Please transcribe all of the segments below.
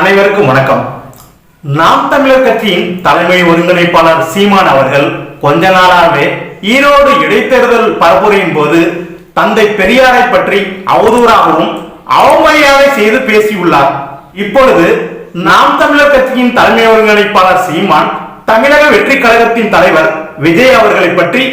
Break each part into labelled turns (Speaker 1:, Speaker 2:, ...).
Speaker 1: அனைவருக்கும் வணக்கம். நாம் தமிழர் கட்சியின் தலைமை ஒருங்கிணைப்பாளர் சீமான் அவர்கள் கொஞ்ச நாளாகவே ஈரோடு இடைத்தேர்தல் பரப்புரையின் போது தந்தை பெரியாரை பற்றி அவதூறாகவும் அவமரியாதை செய்து பேசியுள்ளார். இப்பொழுது நாம் தமிழர் கட்சியின் தலைமை ஒருங்கிணைப்பாளர் சீமான் தமிழக வெற்றி கழகத்தின் தலைவர் விஜய் அவர்களை பற்றி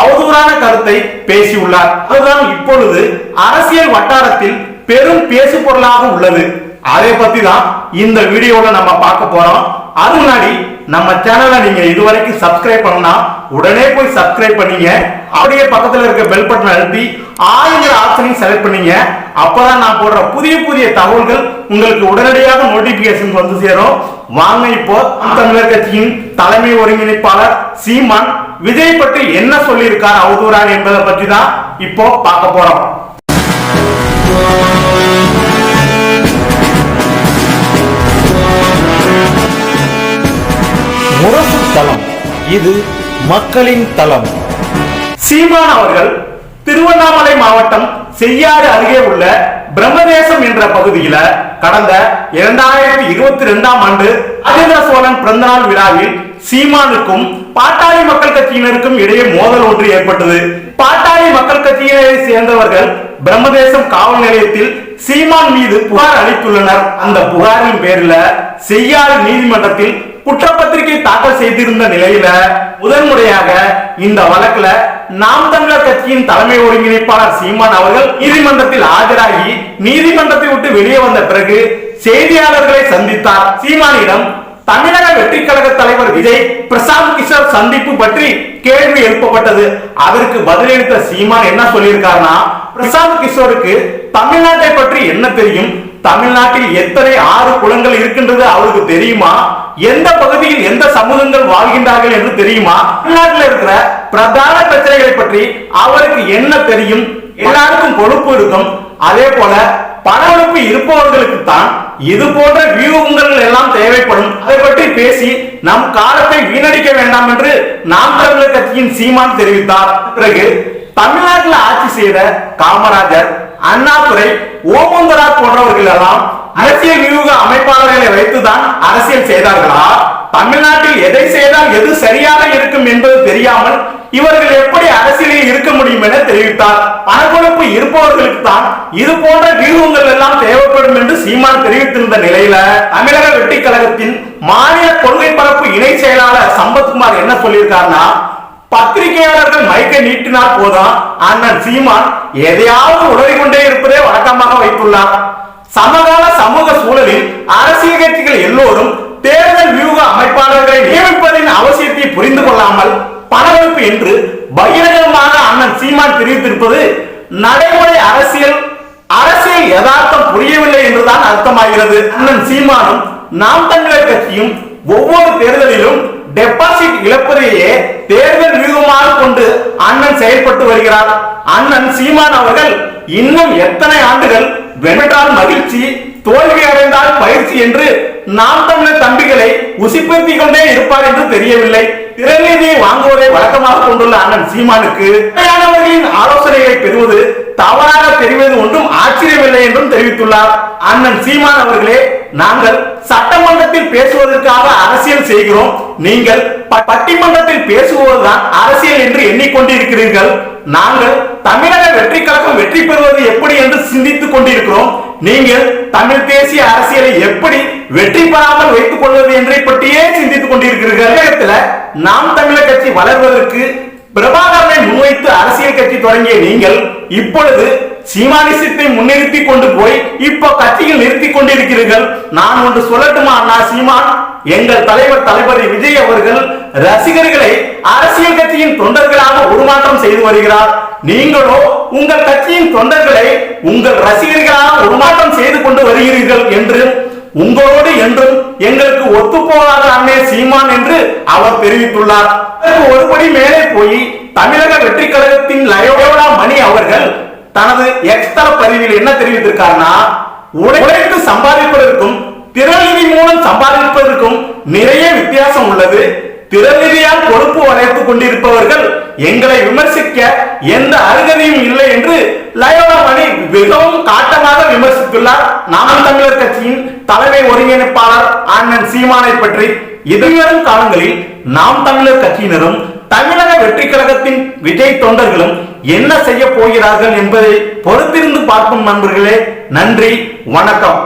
Speaker 1: அவதூறான கருத்தை பேசியுள்ளார். அதுதான் இப்பொழுது அரசியல் வட்டாரத்தில் பெரும் பேசு பொருளாக உள்ளது. அதை பத்தி தான் இந்த வீடியோல நம்ம பார்க்க போறோம். அது முன்னாடி நம்ம சேனலை நீங்க இதுவரைக்கும் சப்ஸ்கிரைப் பண்ணா உடனே போய் சப்ஸ்கிரைப் பண்ணீங்க. அப்படியே பக்கத்துல இருக்க பெல் பட்டன் அழுத்தி ஆளுங்கிற ஆப்ஷனையும் செலக்ட் பண்ணீங்க. அப்பதான் நான் போடுற புதிய புதிய தகவல்கள் உங்களுக்கு உடனடியாக நோட்டிபிகேஷன் வந்து சேரும். வாங்க இப்போ தமிழர் கட்சியின் தலைமை ஒருங்கிணைப்பாளர் சீமான் விஜய் பற்றி என்ன சொல்லியிருக்கார் அவதூறார் என்பதை பற்றி தான் இப்போ பார்க்க போறோம்.
Speaker 2: முரசு தளம் இது மக்களின் தளம்
Speaker 1: சீமான் அவர்கள் திருவண்ணாமலை மாவட்டம் செய்யாறு அருகே உள்ள பிரம்மதேசம் என்ற பகுதியில கடந்த இரண்டாயிரத்தி இருபத்தி ரெண்டாம் ஆண்டு ராஜேந்திர சோழன் பிறந்தநாள் விழாவில் சீமானுக்கும் பாட்டாளி மக்கள் கட்சியினருக்கும் இடையே மோதல் ஒன்று ஏற்பட்டது. பாட்டாளி மக்கள் கட்சியினரை சேர்ந்தவர்கள் பிரம்மதேசம் காவல் நிலையத்தில் சீமான் மீது புகார் அளித்துள்ளனர். அந்த புகாரின் பேரில் செய்யாறு நீதிமன்றத்தில் குற்றப்பத்திரிகை தாக்கல் செய்திருந்த நிலையில முதன்முறையாக இந்த வழக்குல நாம் தமிழர் கட்சியின் தலைமை ஒருங்கிணைப்பாளர் சீமான் அவர்கள் நீதிமன்றத்தில் ஆஜராகி நீதிமன்றத்தை விட்டு வெளியே வந்த பிறகு செய்தியாளர்களை சந்தித்தார். சீமானிடம் தமிழக வெற்றி கழக தலைவர் விஜய் பிரசாந்த் கிஷோர் சந்திப்பு பற்றி கேள்வி எழுப்பப்பட்டது. அதற்கு பதிலளித்த சீமான் என்ன சொல்லியிருக்காருன்னா பிரசாந்த் கிஷோருக்கு தமிழ்நாட்டை பற்றி என்ன தெரியும்? தமிழ்நாட்டில் எத்தனை ஆறு குளங்கள் இருக்கின்றது அவருக்கு தெரியுமா? எந்த பகுதியில் எந்த சமூகங்கள் வாழ்கின்றார்கள் என்று தெரியுமா? தமிழ்நாட்டில் இருக்கிற பிரதான பிரச்சனைகளை பற்றி அவருக்கு என்ன தெரியும்? எல்லாருக்கும் கொழுப்பு இருக்கும். அதே போல பணவெடுப்பு இருப்பவர்களுக்கு தான் இது போன்ற வியூகங்கள் எல்லாம் தேவைப்படும். அதை பற்றி பேசி நம் காலத்தை வீணடிக்க வேண்டாம் என்று நாம் தமிழர் கட்சியின் சீமான் தெரிவித்தார். பிறகு தமிழ்நாட்டில் ஆட்சி செய்த காமராஜர் அண்ணாதுரை ஓமந்தராஜ் போன்றவர்கள் எல்லாம் அரசியல் வியூக அமைப்பாளர்களை வைத்துதான் அரசியல் செய்தார்களா? தமிழ்நாட்டில் எதை செய்தால் எது சரியாக இருக்கும் என்பது தெரியாமல் இவர்கள் எப்படி அரசியலில் இருக்க முடியும் என தெரிவித்தார். பணக்கொழுப்பு இருப்பவர்களுக்கு தான் இது போன்ற வியூகங்கள் எல்லாம் தேவைப்படும் என்று சீமான் தெரிவித்திருந்த நிலையில தமிழக வெற்றி கழகத்தின் மாநில கொள்கை பரப்பு இணை செயலாளர் சம்பத்குமார் என்ன சொல்லியிருக்காருன்னா பத்திரிகையாளர்கள் மைக்கை நீட்டினால் போதும். அண்ணன் சீமான் எதையாவது உளறி கொண்டே இருப்பதே வழக்கமாக வைத்துள்ளார். சமகால சமூக சூழலில் அரசியல் கட்சிகள் எல்லோரும் தேர்தல் வியூக அமைப்பாளர்களை நியமிப்பதின் அவசியத்தை புரிந்து கொள்ளாமல் பணவெடுப்பு என்று பகிரங்கமாக அண்ணன் சீமான் தெரிவித்திருப்பது நடைமுறை அரசியல் அரசியல் யதார்த்தம் புரியவில்லை என்றுதான் அர்த்தமாகிறது. அண்ணன் சீமானும் நாம் தமிழர் கட்சியும் ஒவ்வொரு தேர்தலிலும் டெபாசிட் இழப்பதையே தேர்தல் வியூகமாக கொண்டு அண்ணன் செயல்பட்டு வருகிறார். அண்ணன் சீமான் அவர்கள் இன்னும் எத்தனை ஆண்டுகள் வென்றால் மகிழ்ச்சி தோல்வி அடைந்தால் பயிற்சி என்று நாம் தமிழர் தம்பிகளை உசிப்படுத்திக் கொண்டே இருப்பார் என்று தெரியவில்லை. திறநிதியை வாங்குவதை வழக்கமாக கொண்டுள்ள அண்ணன் சீமானுக்கு உண்மையானவர்களின் ஆலோசனைகளை பெறுவது தவறாக தெரிவது ஒன்றும் ஆச்சரியமில்லை என்றும் தெரிவித்துள்ளார். அண்ணன் சீமான் அவர்களே நாங்கள் சட்டமன்றத்தில் பேசுவதற்காக அரசியல் செய்கிறோம். நீங்கள் பட்டிமன்றத்தில் பேசுவதுதான் அரசியல் என்று எண்ணிக்கொண்டிருக்கிறீர்கள். நாங்கள் தமிழக வெற்றி கழகம் வெற்றி பெறுவது எப்படி என்று சிந்தித்துக் கொண்டிருக்கிறோம் நீங்கள் தமிழ் தேசிய அரசியலை எப்படி வெற்றி பெறாமல் வைத்துக் கொள்வது என்றை பற்றியே சிந்தித்துக் கொண்டிருக்கிறீர்கள். தமிழகத்துல நாம் தமிழர் கட்சி வளர்வதற்கு பிரபாகரனை முன்வைத்து அரசியல் கட்சி தொடங்கிய நீங்கள் இப்பொழுது சீமானிசத்தை முன்னிறுத்தி கொண்டு போய் இப்போ கட்சியில் நிறுத்தி கொண்டிருக்கிறீர்கள். நான் ஒன்று சொல்லட்டுமா அண்ணா சீமான்? எங்கள் தலைவர் தளபதி விஜய் அவர்கள் ரசிகர்களை அரசியல் கட்சியின் தொண்டர்களாக உருமாற்றம் செய்து வருகிறார். நீங்களோ உங்கள் கட்சியின் தொண்டர்களை உங்கள் ரசிகர்களாக உருமாற்றம் செய்து கொண்டு வருகிறீர்கள் என்று உங்களோடு என்றும் எங்களுக்கு ஒத்துப்போகாத அண்ணே சீமான் என்று அவர் தெரிவித்துள்ளார். ஒரு ஒருபடி மேலே போய் தமிழக வெற்றி கழகத்தின் லயோலா மணி அவர்கள் தனது எக்ஸ்தல பதிவில் என்ன தெரிவித்திருக்காருன்னா உழைத்து சம்பாதிப்பதற்கும் திறநிதி மூலம் சம்பாதிப்பதற்கும் நிறைய வித்தியாசம் உள்ளது. திறநிதியால் பொறுப்பு வளைத்துக் கொண்டிருப்பவர்கள் எங்களை விமர்சிக்க எந்த அருகதையும் இல்லை என்று லயோலமணி மிகவும் காட்டமாக விமர்சித்துள்ளார். நாம் தமிழர் கட்சியின் தலைமை ஒருங்கிணைப்பாளர் அண்ணன் சீமானை பற்றி எதிர்வரும் காலங்களில் நாம் தமிழர் கட்சியினரும் தமிழக வெற்றி கழகத்தின் விஜய் தொண்டர்களும் என்ன செய்ய போகிறார்கள் என்பதை பொறுத்திருந்து பார்க்கும் நண்பர்களே நன்றி வணக்கம்.